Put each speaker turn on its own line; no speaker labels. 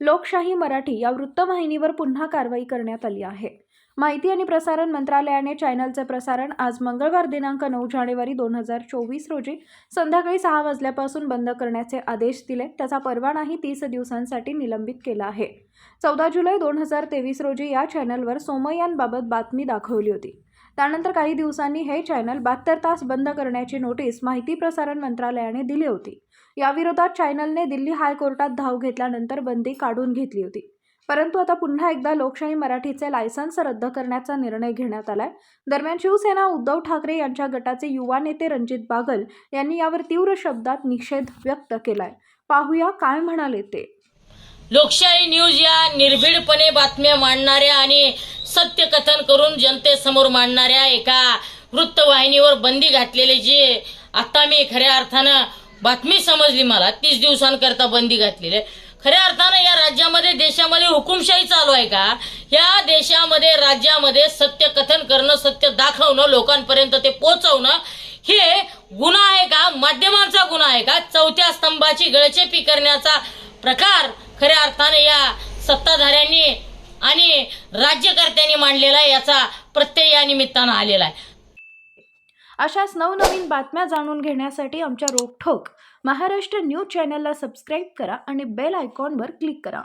लोकशाही मराठी या वृत्तवाहिनीवर पुन्हा कारवाई करण्यात आली आहे. माहिती आणि प्रसारण मंत्रालयाने चॅनलचे प्रसारण आज मंगळवार दिनांक नऊ जानेवारी दोन हजार चोवीस रोजी संध्याकाळी सहा वाजल्यापासून बंद करण्याचे आदेश दिले. त्याचा परवानाही तीस दिवसांसाठी निलंबित केला आहे. चौदा जुलै दोन हजार तेवीस रोजी या चॅनलवर सोमय्यांबाबत बातमी दाखवली होती. त्यानंतर काही दिवसांनी हे चॅनल बहात्तर तास बंद करण्याची नोटीस माहिती प्रसारण मंत्रालयाने दिली होती. याविरोधात चॅनलने दिल्ली हायकोर्टात धाव घेतल्यानंतर बंदी काढून घेतली होती. परंतु आता पुन्हा एकदा लोकशाही मराठीचे लायसन्स रद्द करण्याचा निर्णय घेण्यात आलाय. दरम्यान शिवसेना उद्धव ठाकरे यांच्या गटाचे युवा नेते रणजित बागल यांनी यावर तीव्र शब्दात निषेध व्यक्त केलाय. पाहूया काय म्हणाले ते.
लोकशाही न्यूज या निर्भीडपणे बातम्या मांडणाऱ्या आणि सत्य कथन करून जनतेसमोर मांडणाऱ्या एका वृत्तवाहिनीवर बंदी घातलेले जे आता मी खऱ्या अर्थानं बातमी समजली मला तीस दिवसांकरता बंदी घातलेली. आहे. खऱ्या अर्थानं या राज्यामध्ये देशामध्ये हुकुमशाही चालू आहे का? या देशामध्ये राज्यामध्ये सत्य कथन करणं सत्य दाखवणं लोकांपर्यंत ते पोहोचवणं हे गुन्हा आहे का? माध्यमांचा गुन्हा आहे का? चौथ्या स्तंभाची गळचेपी करण्याचा प्रकार खऱ्या अर्थाने या सत्ताधाऱ्यांनी आणि राज्यकर्त्यांनी मांडलेला आहे याचा प्रत्यय या निमित्तानं आलेला आहे.
अशाच नवनवीन बातम्या जाणून घेण्यासाठी आमच्या रोखोक महाराष्ट्र न्यूज चॅनलला सबस्क्राईब करा आणि बेल आयकॉनवर क्लिक करा.